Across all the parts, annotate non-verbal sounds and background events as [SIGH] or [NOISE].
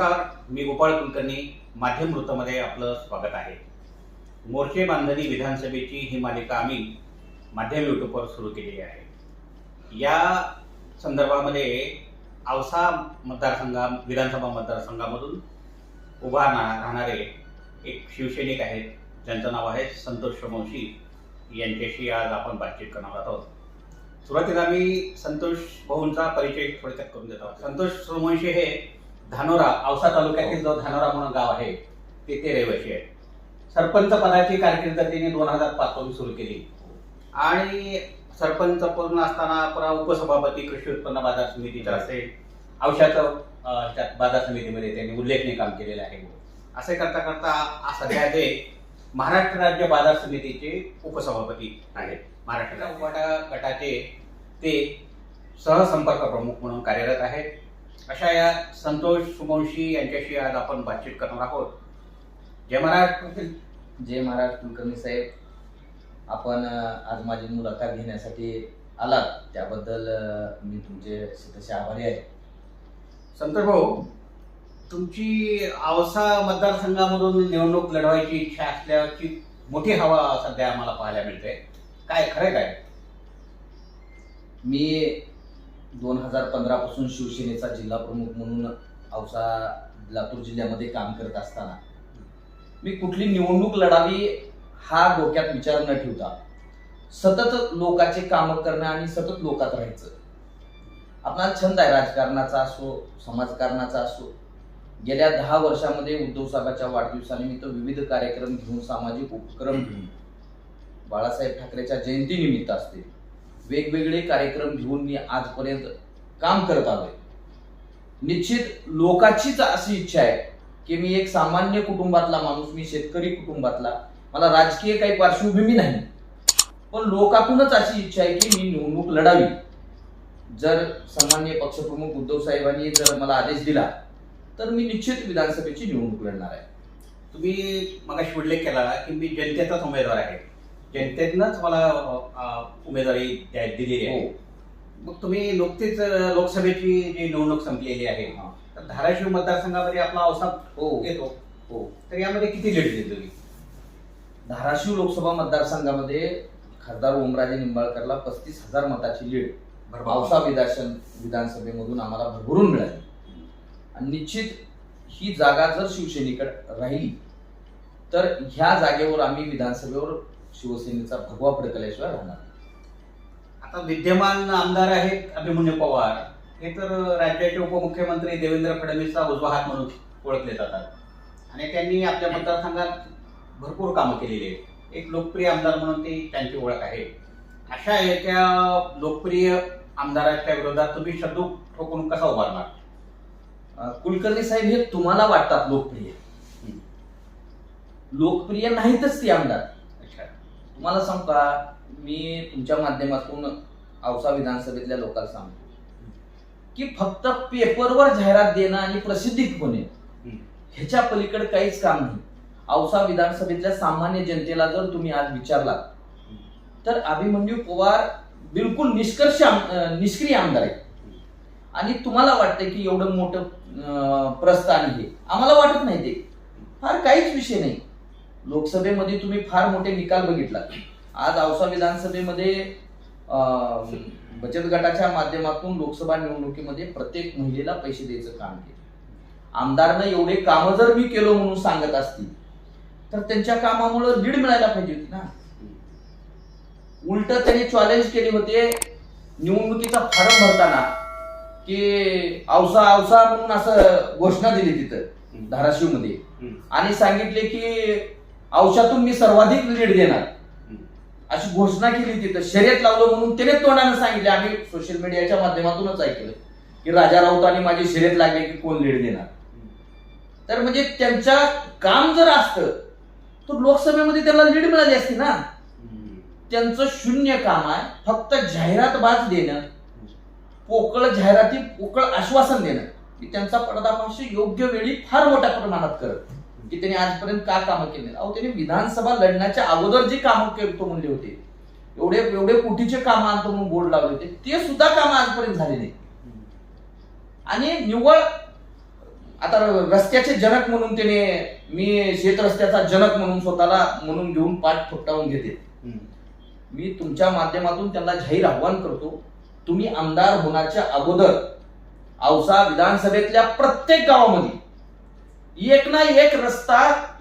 नमस्कार मी गोपाळ कुलकर्णी माध्यम वृत्तमध्ये आपलं स्वागत आहे. मोर्चे बांधणी विधानसभेची ही मालिका आम्ही माध्यम युट्यूबवर सुरू केलेली आहे. या संदर्भामध्ये औसा मतदारसंघा विधानसभा मतदारसंघामधून उभा राहणारे एक शिवसैनिक आहेत ज्यांचं नाव आहे संतोष सोमवंशी यांच्याशी आज आपण बातचीत करणार आहोत. सुरुवातीला मी संतोष भाऊंचा परिचय थोडक्यात करून देत. आहोत संतोष सोमवंशी हे धानोरा औसा तालुक्यातील जो धानोरा म्हणून गाव आहे तिथे रहिवासी आहे. सरपंच पदाची कारकीर्द त्यांनी दोन हजार पाच पासून सुरू केली. आणि सरपंच पूर्ण असताना पुन्हा उपसभापती कृषी उत्पन्न बाजार समितीचं असेल. औषधाचं त्यात बाजार समितीमध्ये त्यांनी उल्लेखनीय काम केलेलं आहे. असे करता करता सध्या ते महाराष्ट्र राज्य बाजार समितीचे उपसभापती आहेत. महाराष्ट्र उपाटा गटाचे ते सहसंपर्क प्रमुख म्हणून कार्यरत आहेत. अशा या संतोष सुमवंशी यांच्याशी आज आपण बातचीत करणार आहोत. जय महाराष्ट्र जय महाराज कुलकर्णी साहेब. आपण आज माझी मुलाखत घेण्यासाठी आलात. त्याबद्दल मी तुमचे तसे आभारी आहे. संतोष भाऊ तुमची औसा मतदारसंघामधून निवडणूक लढवायची इच्छा असल्याची मोठी हवा सध्या आम्हाला पाहायला मिळते. काय खरं काय? मी दोन हजार पंधरा पासून शिवसेनेचा जिल्हा प्रमुख म्हणून औसा लातूर जिल्ह्यामध्ये काम करत असताना मी कुठली निवडणूक लढावी हा डोक्यात विचार न ठेवता सतत लोकाचे काम करणं आणि सतत लोकात राहायचं. आपला छंद आहे राजकारणाचा असो समाजकारणाचा असो. गेल्या दहा वर्षामध्ये उद्धव साहेबांच्या वाढदिवसानिमित्त विविध कार्यक्रम घेऊन सामाजिक उपक्रम घेऊन बाळासाहेब ठाकरेच्या जयंतीनिमित्त असते. वेगवेगळे कार्यक्रम घेऊन मी आजपर्यंत काम करत आलोय. निश्चित लोकाचीच अशी इच्छा आहे की मी एक सामान्य कुटुंबातला माणूस मी शेतकरी कुटुंबातला मला राजकीय काही पार्श्वभूमी नाही. पण लोकातूनच अशी इच्छा आहे की मी निवडणूक लढावी. जर सामान्य पक्षप्रमुख उद्धव साहेबांनी जर मला आदेश दिला तर मी निश्चित विधानसभेची निवडणूक लढणार आहे. तुम्ही मगाशी उल्लेख केला की मी जनतेचाच उमेदवार आहे. जनतेतनंच मला उमेदवारी दिलेली आहे. हो. मग तुम्ही नुकतीच लोकसभेची जी निवडणूक संपलेली आहे. तर धाराशिव मतदारसंघामध्ये आपला औसा हो. येतो. हो. तर यामध्ये किती लीड दिली तुम्ही? धाराशिव लोकसभा मतदारसंघामध्ये खासदार ओमराजे निंबाळकरला पस्तीस हजार मताची लीड औसा विधान विधानसभेमधून आम्हाला भरभरून मिळाली. आणि निश्चित ही जागा जर शिवसेनेकडे राहिली तर ह्या जागेवर आम्ही विधानसभेवर शिवसेनेचा भगवा फडकल्याशिवाय राहणार नाही. आता विद्यमान आमदार आहेत अभिमन्यू पवार. हे तर राज्याचे उपमुख्यमंत्री देवेंद्र फडणवीसचा उजवा हात म्हणून ओळखले जातात. आणि त्यांनी आपल्या मतदारसंघात भरपूर कामं केलेली आहेत. एक लोकप्रिय आमदार म्हणून ती त्यांची ओळख आहे. अशा एका लोकप्रिय आमदाराच्या विरोधात तुम्ही शब्दूक ठोकून कसा उभारणार? कुलकर्णी साहेब हे तुम्हाला वाटतात लोकप्रिय. लोकप्रिय नाहीतच ती आमदार. तुम्हाला सांगू का मी तुमच्या माध्यमातून औसा विधानसभेतल्या लोकांना सांगतो. की फक्त पेपरवर जाहिरात देणं आणि प्रसिद्धी होणे. ह्याच्या पलीकडे काहीच काम नाही. औसा विधानसभेतल्या सामान्य जनतेला जर तुम्ही आज विचारलात तर अभिमन्यू पवार बिलकुल निष्कर्ष निष्क्रिय आमदार आहे आणि तुम्हाला वाटतं की एवढं मोठं अं, प्रस्थ आणि हे आम्हाला वाटत नाही ते. फार काहीच विषय नाही. लोकसभेमध्ये तुम्ही फार मोठे निकाल बघितला आज औसा विधानसभेमध्ये बचत गटाच्या माध्यमातून लोकसभा निवडणुकीमध्ये प्रत्येक महिलेला पैसे द्यायचं काम केलं. आमदारनं एवढे कामं जर मी केलो म्हणून सांगत असतील तर त्यांच्या कामामुळे लीड मिळायला पाहिजे होती ना. उलट त्यांनी चॅलेंज केले होते निवडणुकीचा फॉर्म भरताना की औसा औसा म्हणून असं घोषणा दिली तिथं धाराशिवमध्ये. आणि सांगितले की औषातून मी सर्वाधिक लीड देणार अशी घोषणा केली तिथं शर्यत लावलं म्हणून त्याने तोंडानं सांगितले. आम्ही सोशल मीडियाच्या माध्यमातूनच ऐकलं. की राजा राऊतांनी माझी शर्यत लागली की कोण लीड देणार? तर म्हणजे त्यांच्या काम जर असतं तर लोकसभेमध्ये त्यांना लीड मिळाली असती ना. त्यांचं शून्य काम आहे फक्त जाहिरात बाज देणं पोकळ जाहिराती पोकळ आश्वासन देणं. की त्यांचा पडदाफाश योग्य वेळी फार मोठ्या प्रमाणात करत. की त्यांनी आजपर्यंत का कामं केली? अहो त्यांनी विधानसभा लढण्याच्या अगोदर जे कामं करतो म्हणले होते एवढे एवढे कोटीचे कामं आणतो म्हणून बोर्ड लावले होते ते सुद्धा कामं आजपर्यंत झाले नाही आणि निव्वळ आता रस्त्याचे जनक म्हणून त्याने मी शेत रस्त्याचा जनक म्हणून स्वतःला म्हणून घेऊन पाठ फुटावून घेते. मी तुमच्या माध्यमातून त्यांना जाहीर आव्हान करतो तुम्ही आमदार होण्याच्या अगोदर औसा विधानसभेतल्या प्रत्येक गावामध्ये एक ना एक रस्ता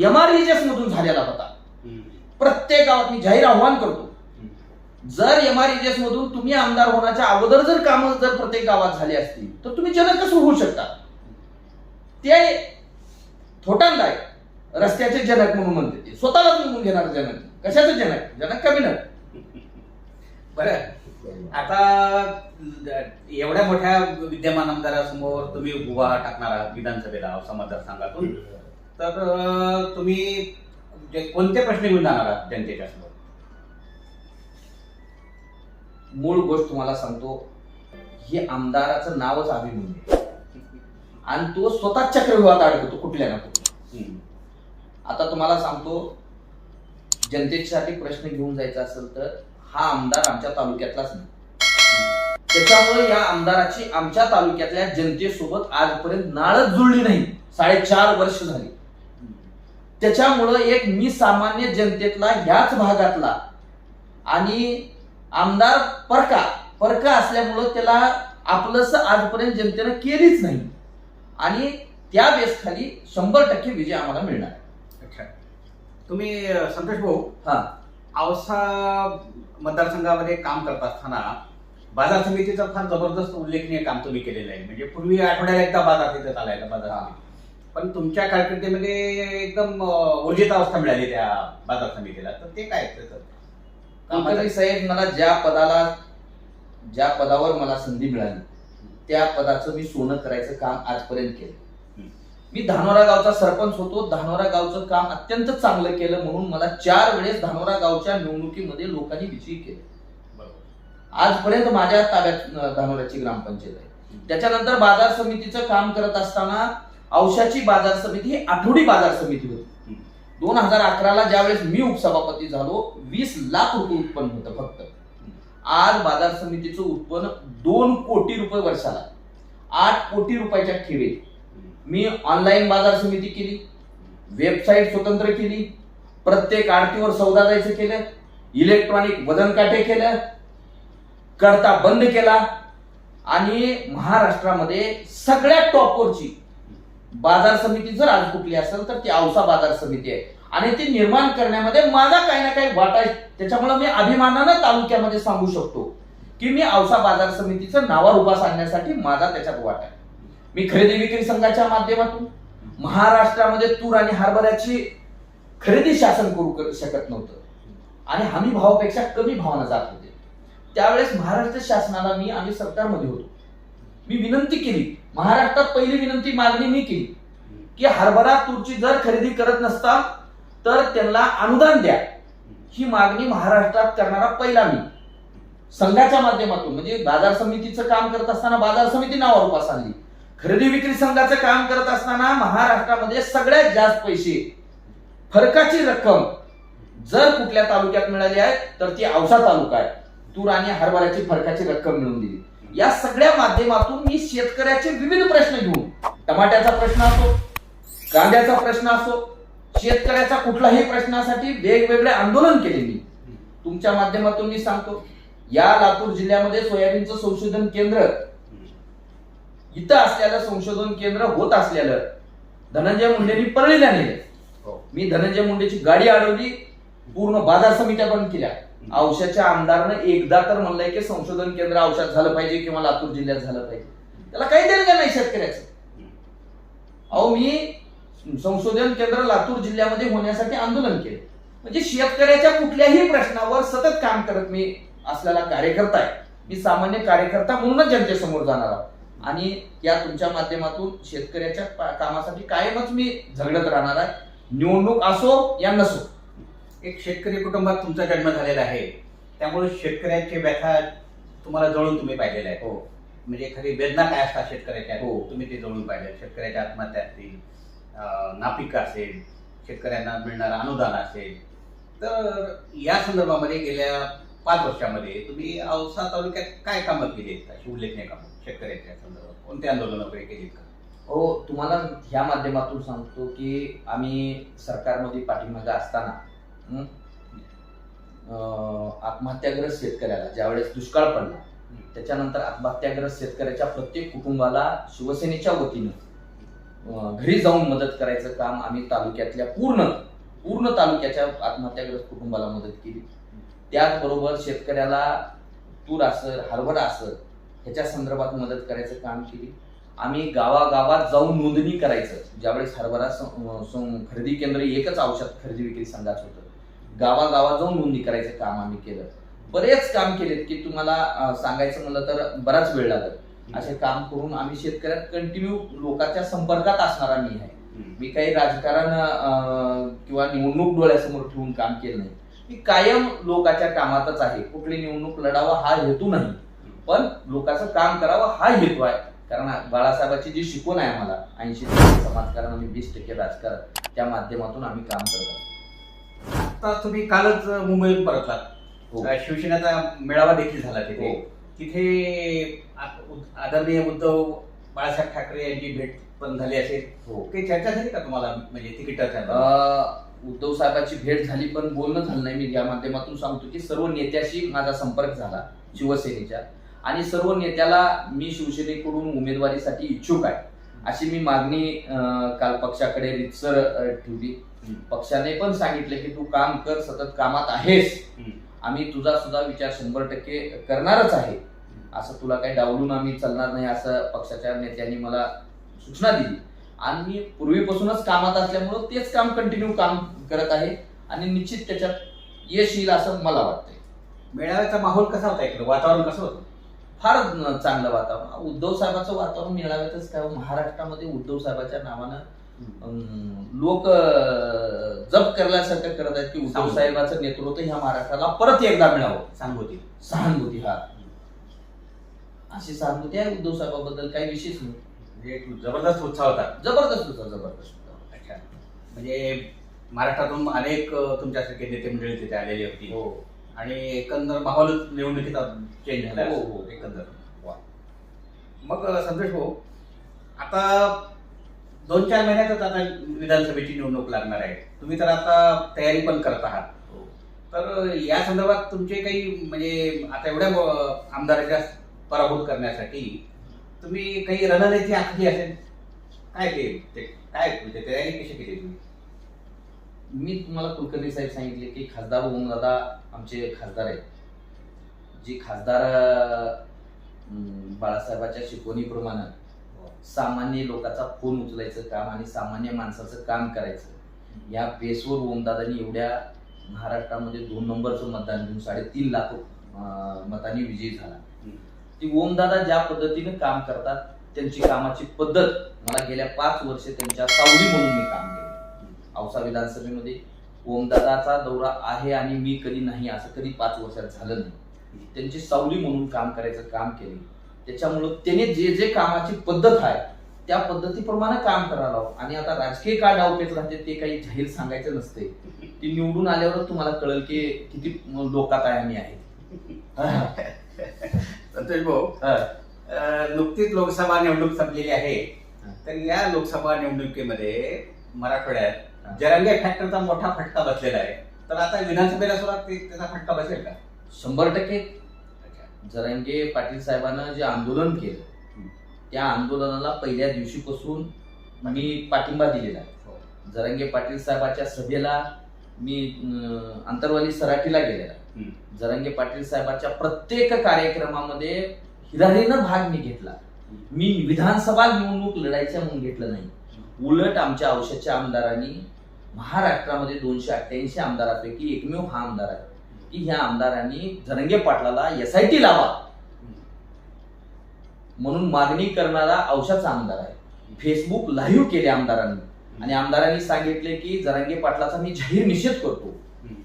एमआरईजेस मधून झालेला होता. प्रत्येक गावात मी जाहीर आव्हान करतो. जर एमआरईजेस मधून तुम्ही आमदार होण्याच्या अगोदर जर कामं जर प्रत्येक गावात झाली असतील तर तुम्ही जनक कसं होऊ शकता? ते थोटांदाय रस्त्याचे जनक म्हणून म्हणते ते. स्वतःलाच म्हणून घेणार जनक. कशाचं जनक? जनक कमी बरं आता एवढ्या मोठ्या विद्यमान आमदारासमोर तुम्ही उभा टाकणार आहात विधानसभेला औसा मतदारसंघातून तर तुम्ही जे कोणते प्रश्न घेऊन जाणार आहात जनतेच्या समोर मूळ गोष्ट तुम्हाला सांगतो हे आमदाराचं नावच अभिमन्यू. आणि तो स्वतः चक्रव्यूहात अडकतो कुठल्या ना कुठल्या. आता तुम्हाला सांगतो जनतेसाठी प्रश्न घेऊन जायचा असेल तर हा आमदार आमच्या तालुक्यातलाच नाही. त्याच्यामुळे या आमदाराची आमच्या तालुक्यातल्या जनतेसोबत आजपर्यंत नाळच जुळली नाही. साडेचार वर्ष झाली. त्याच्यामुळं एक मी सामान्य जनतेतला ह्याच भागातला आणि आमदार परका परका असल्यामुळं त्याला आपलंस आजपर्यंत जनतेनं केलीच नाही. आणि त्या बेसखाली शंभर टक्के विजय आम्हाला मिळणार. अच्छा. तुम्ही संतोष भाऊ हा. औसा मतदारसंघामध्ये काम करत असताना बाजार समितीचं फार जबरदस्त उल्लेखनीय काम तुम्ही केलेलं आहे. म्हणजे पूर्वी आठवड्याला एकदा बाजार तिथे चालायचा बाजार पण तुमच्या कारकिर्दीमध्ये एकदम ऊर्जित अवस्था मिळाली त्या बाजार समितीला. तर ते काय त्याचं? साहेब मला ज्या पदाला ज्या पदावर मला संधी मिळाली त्या पदाचं मी सोनं करायचं काम आजपर्यंत केलं. मी धानोरा गावचा सरपंच होतो. धानोरा गावचं काम अत्यंत चांगलं केलं म्हणून मला चार वेळेस धानोरा गावच्या निवडणुकीमध्ये लोकांनी विजयी केले. आजपर्यंत माझ्या ताब्यात अं, धानोऱ्याची ग्रामपंचायत आहे. त्याच्यानंतर बाजार समितीचं काम करत असताना औषाची बाजार समिती ही आठवडी बाजार समिती होती. दोन हजार अकराला ज्यावेळेस मी उपसभापती झालो वीस लाख रुपये उत्पन्न होतं फक्त. आज बाजार समितीचं उत्पन्न दोन कोटी रुपये वर्षाला. आठ कोटी रुपयाच्या ठेवी मी ऑनलाईन बाजार समिती केली वेबसाईट स्वतंत्र केली प्रत्येक आरतीवर सौदा जायचं केलं इलेक्ट्रॉनिक वजन काटे केलं करता बंद केला आणि महाराष्ट्रामध्ये सगळ्यात टॉपवरची बाजार समिती जर आज कुठली असेल तर ती औसा बाजार समिती आहे. आणि ती निर्माण करण्यामध्ये माझा काही ना काही वाटा आहे. त्याच्यामुळे मी अभिमानानं तालुक्यामध्ये सांगू शकतो की मी औसा बाजार समितीचं नावारूपास आणण्यासाठी माझा त्याच्यात वाटा आहे. मी खरेदी विक्री संघाच्या माध्यमातून महाराष्ट्रामध्ये तूर आणि हरभऱ्याची खरेदी शासन करू शकत नव्हतं. आणि हमी भावापेक्षा कमी भावानं जात होते. त्यावेळेस महाराष्ट्र शासनाला मी आम्ही सरकारमध्ये होतो. मी विनंती केली. महाराष्ट्रात पहिली विनंती मागणी मी केली की हरभरा तूरची जर खरेदी करत नसता तर त्यांना अनुदान द्या. ही मागणी महाराष्ट्रात करणारा पहिला मी. संघाच्या माध्यमातून म्हणजे बाजार समितीचं काम करत असताना बाजार समिती नावारूपास आणली खरेदी विक्री संघाचं काम करत असताना महाराष्ट्रामध्ये सगळ्यात जास्त पैसे फरकाची रक्कम जर कुठल्या तालुक्यात मिळाली आहे तर ती औसा तालुका आहे. तूर आणि हरभऱ्याची फरकाची रक्कम मिळून दिली. या सगळ्या माध्यमातून मी शेतकऱ्याचे विविध प्रश्न घेऊन टमाट्याचा प्रश्न असो कांद्याचा प्रश्न असो शेतकऱ्याचा कुठलाही प्रश्नासाठी वेगवेगळे आंदोलन केले मी. तुमच्या माध्यमातून मी सांगतो या लातूर जिल्ह्यामध्ये सोयाबीनचं संशोधन केंद्र इथं असलेलं संशोधन केंद्र होत असलेलं. धनंजय मुंडेंनी परळीला नेले. हो. मी धनंजय मुंडेची गाडी अडवली पूर्ण बाजार समित्या बंद केल्या. औषधाच्या आमदारनं एकदा तर म्हणलंय की संशोधन केंद्र औषध झालं पाहिजे किंवा लातूर जिल्ह्यात झालं पाहिजे. त्याला काही देणं नाही शेतकऱ्याचं. अहो मी संशोधन केंद्र लातूर जिल्ह्यामध्ये होण्यासाठी आंदोलन केले. म्हणजे शेतकऱ्याच्या कुठल्याही प्रश्नावर सतत काम करत मी असलेला कार्यकर्ता आहे. मी सामान्य कार्यकर्ता म्हणूनच जनतेसमोर जाणार आहे आणि या तुमच्या माध्यमातून शेतकऱ्याच्या कामासाठी कायमच मी झगडत राहणार आहे. निवडणूक असो या नसो. एक शेतकरी कुटुंबात तुमचा जन्म झालेला आहे. त्यामुळे शेतकऱ्यांची व्यथा तुम्हाला जळून तुम्ही पाहिलेला आहे हो. म्हणजे एखादी वेदना काय असतात शेतकऱ्याच्या? हो. तुम्ही ते जळून पाहिले शेतकऱ्याच्या आत्महत्या असतील नापीक असेल शेतकऱ्यांना मिळणारं अनुदान असेल. तर या संदर्भामध्ये गेल्या पाच वर्षामध्ये तुम्ही औसा तालुक्यात काय कामं केली आहेत? अशी उल्लेखनीय कामं शेतकऱ्यांच्या संदर्भात. कोणते आंदोलन वगैरे केलीत का? हो तुम्हाला ह्या माध्यमातून सांगतो की आम्ही सरकारमध्ये पाठिंबा असताना आत्महत्याग्रस्त शेतकऱ्याला ज्यावेळेस दुष्काळ पडला त्याच्यानंतर आत्महत्याग्रस्त शेतकऱ्याच्या प्रत्येक कुटुंबाला शिवसेनेच्या वतीनं घरी जाऊन मदत करायचं काम आम्ही तालुक्यातल्या पूर्ण पूर्ण तालुक्याच्या आत्महत्याग्रस्त कुटुंबाला मदत केली. त्याचबरोबर शेतकऱ्याला तूर असर हरभरा असर ह्याच्या संदर्भात मदत करायचं काम केली. आम्ही गावागावात जाऊन नोंदणी करायचं. ज्यावेळेस हरभरा खरेदी केंद्र एकच औषध खरेदी विक्री संघाचं होतं. गावागावात जाऊन नोंदणी करायचं काम आम्ही केलं. बरेच काम केलेत की तुम्हाला सांगायचं म्हणलं तर बराच वेळ लागत असे काम करून आम्ही शेतकऱ्यात कंटिन्यू लोकांच्या संपर्कात असणारा मी आहे. मी काही राजकारण किंवा निवडणूक डोळ्यासमोर ठेवून काम केलं नाही. मी कायम लोकांच्या कामातच आहे. कुठली निवडणूक लढावा हा हेतू नाही. पण लोकांचं काम करावं हा हेतू आहे. कारण बाळासाहेबांची जी शिकवण आहे आम्हाला ऐंशी टक्के समाजकारण आणि वीस टक्के राजकारण त्या माध्यमातून आम्ही काम करत आहोत. आता तुम्ही कालच मुंबईहून परतलात हो. शिवसेनेचा मेळावा देखील झाला तिथे. हो. तिथे आदरणीय उद्धव बाळासाहेब ठाकरे यांची भेट पण झाली असेल. हो. काही चर्चा झाली का तुम्हाला? म्हणजे तिकिटाच्या उद्धव साहेबांची भेट झाली पण बोलणं झालं नाही. मी या माध्यमातून सांगतो की सर्व नेत्याशी माझा संपर्क झाला शिवसेनेच्या. आणि सर्व नेत्याला मी शिवसेनेकडून उमेदवारीसाठी इच्छुक आहे. अशी मी मागणी काल पक्षाकडे रितसर ठेवली. पक्षाने पण सांगितले की तू काम कर सतत कामात आहेस. आम्ही तुझा सुद्धा विचार शंभर टक्के करणारच आहे. असं तुला काही डावलून आम्ही चालणार नाही असं पक्षाच्या नेत्यांनी मला सूचना दिली. आणि पूर्वीपासूनच कामात असल्यामुळं तेच काम कंटिन्यू काम करत आहे. आणि निश्चित त्याच्यात यश येईल असं मला वाटतंय. मेळाव्याचा माहोल कसा होता इकडे? वातावरण कसं होतं? फार चांगलं वातावरण. उद्धव साहेबाचं वातावरण मिळाव्यातच काय? महाराष्ट्रामध्ये उद्धव साहेबाच्या नावानं लोक जप करण्यासारखं करत आहेत की उद्धव. साहेबाचं नेतृत्व ह्या महाराष्ट्राला परत एकदा मिळावं. सांगोती. सहानुभूती हा. अशी सहानुभूती आहे उद्धव साहेबाबद्दल. काही विशेष नाही. म्हणजे एक जबरदस्त उत्साह होता. जबरदस्त होता जबरदस्त होता. अच्छा. म्हणजे महाराष्ट्रातून अनेक तुमच्यासारखे नेते मंडळी तिथे आलेली होती. हो. आणि एकंदर माहोलच निवडणुकीचा चेंज झाला. हो, हो. एकंदर. वा. मग संतोष भाऊ आता दोन चार महिन्यातच आता विधानसभेची निवडणूक लागणार आहे. तुम्ही तर आता तयारी पण करत आहात. हो. तर या संदर्भात तुमचे काही म्हणजे आता एवढ्या आमदाराच्या पराभूत करण्यासाठी तुम्ही काही रणनीती आखली असेल काय ते ते काय म्हणजे तयारी कशी केली तुम्ही? मी तुम्हाला कुलकर्णी साहेब सांगितले की खासदार होऊन दादा आमचे खासदार आहेत. जे खासदार बाळासाहेबाच्या शिकवणीप्रमाणे सामान्य लोकांचा फोन उचलायचं काम आणि सामान्य माणसाचं काम करायचं. या बेसवर ओमदादांनी एवढ्या महाराष्ट्रामध्ये दोन नंबरचं मतदान घेऊन साडेतीन लाख मतांनी विजयी झाला. ती ओमदादा ज्या पद्धतीने काम करतात त्यांची कामाची पद्धत मला गेल्या पाच वर्ष त्यांच्या सावली म्हणून मी काम केलं. औसा विधानसभेमध्ये ओमदादाचा दौरा आहे आणि मी कधी नाही असं कधी पाच वर्षात झालं नाही. त्यांची सावली म्हणून काम करायचं काम केले. त्याच्यामुळं त्याने जे जे कामाची पद्धत आहे त्या पद्धतीप्रमाणे काम करायला हवं आणि आता राजकीय काय डावपेच राहते ते काही जाहीर सांगायचं नसते ती निवडून आल्यावर तुम्हाला कळेल की किती लोकात आहे आम्ही आहे. [LAUGHS] संतोष भाऊ नुकतीच लोकसभा निवडणूक संपलेली आहे हा. तर या लोकसभा निवडणुकीमध्ये हा. मराठवाड्यात जरंगे फॅक्टरचा मोठा फटका बसलेला आहे तर आता विधानसभेला सुद्धा त्याचा फटका बसेल का शंभर टक्के जरांगे पाटील साहेबांना जे आंदोलन केलं. त्या आंदोलनाला पहिल्या दिवशीपासून मी पाठिंबा दिलेला आहे जरांगे पाटील साहेबाच्या सभेला मी अंतरवाली सराठीला गेलेला. जरांगे पाटील साहेबाच्या प्रत्येक कार्यक्रमामध्ये हिरारीनं भाग मी घेतला. मी विधानसभा निवडणूक लढायच्या म्हणून घेतलं नाही. उलट आमच्या औषधच्या आमदारांनी महाराष्ट्रामध्ये दोनशे अठ्ठ्याऐंशी आमदारापैकी एकमेव हा आमदार आहे. की ह्या आमदारांनी जरंगे पाटलाला एस आय टी लावा. म्हणून मागणी करणारा औषधचा आमदार आहे. फेसबुक लाईव्ह केले आमदारांनी. आणि आमदारांनी सांगितले की जरांगे पाटलाचा मी जाहीर निषेध करतो.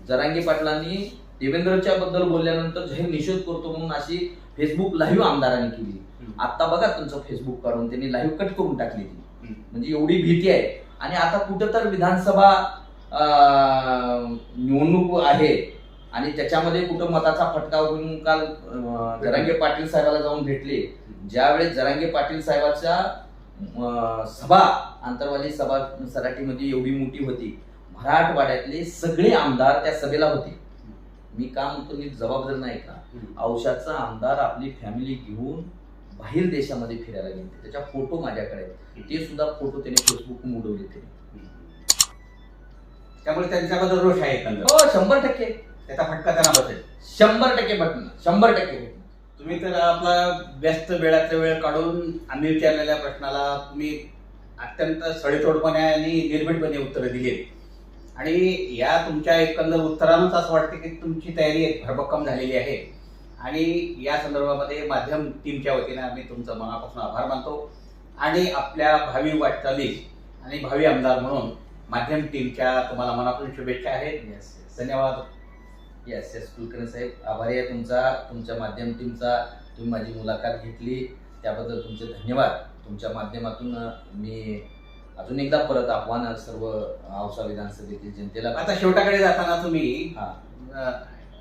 जरांगे पाटलांनी देवेंद्रच्या बद्दल बोलल्यानंतर जाहीर निषेध करतो म्हणून अशी फेसबुक लाईव्ह आमदारांनी केली. आता बघा तुमचं फेसबुक काढून त्यांनी लाईव्ह कट करून टाकली ती. म्हणजे एवढी भीती आहे. आणि आता कुठं तर विधानसभा निवडणूक आहे. आणि त्याच्यामध्ये कुठं मताचा फटका होऊन काल जरांगे पाटील साहेबाला जाऊन भेटले. ज्यावेळेस जरांगे पाटील साहेबाच्या सभा आंतरवाली सभा सराटीमध्ये एवढी मोठी होती. मराठवाड्यातले सगळे आमदार त्या सभेला होते. मी का म्हणतो मी जबाबदार नाही का? औषधाचा आमदार आपली फॅमिली घेऊन बाहेर देशामध्ये फिरायला गेले त्याच्या फोटो माझ्याकडे ते सुद्धा फोटो त्याने फेसबुक उडवले ते. त्यामुळे त्यांच्याबद्दल रोष आहे एकंदर. हो शंभर टक्के. त्याचा फटका त्यांना बसेल. शंभर टक्के बटन शंभर टक्के. तुम्ही तर आपला व्यस्त वेळातला वेळ काढून आम्ही विचारलेल्या प्रश्नाला तुम्ही अत्यंत सडेतोडपणे आणि निर्भीडपणे उत्तरं दिली आणि या तुमच्या एकंदर उत्तरानंच असं वाटतं की तुमची तयारी एक भरभक्कम झालेली आहे. आणि या संदर्भामध्ये माध्यम टीमच्या वतीने आम्ही तुमचं मनापासून आभार मानतो. आणि आपल्या भावी वाटचालीस आणि भावी आमदार म्हणून माध्यम टीमच्या तुम्हाला मनापासून शुभेच्छा आहेत येस येस धन्यवाद. येस येस कुलकर्णी साहेब आभारी आहे तुमचा. तुमच्या माध्यम टीमचा तुम्ही माझी मुलाखत घेतली. त्याबद्दल तुमचे धन्यवाद. तुमच्या माध्यमातून मी अजून एकदा परत आव्हान सर्व औसा विधानसभेतील जनतेला आता शेवटाकडे जाताना तुम्ही हा.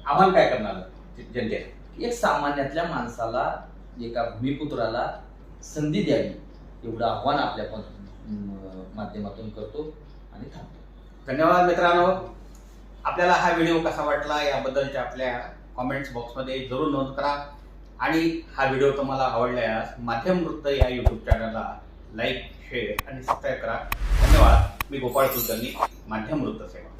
आव्हान काय करणार जनतेला? एक सामान्यातल्या माणसाला एका भूमिपुत्राला संधी द्यावी एवढं आव्हान आपल्या पण अं, माध्यमातून करतो आणि थांबतो. धन्यवाद मित्रांनो. आपल्याला हा व्हिडिओ कसा वाटला याबद्दलच्या आपल्या कॉमेंट्स बॉक्समध्ये जरूर नोंद करा. आणि हा व्हिडिओ तुम्हाला आवडल्यास माध्यम वृत्त या यूट्यूब चॅनलला लाईक शेअर आणि सबस्क्राईब करा धन्यवाद. मी गोपाळ कुलकर्णी माध्यम वृत्तसेवा.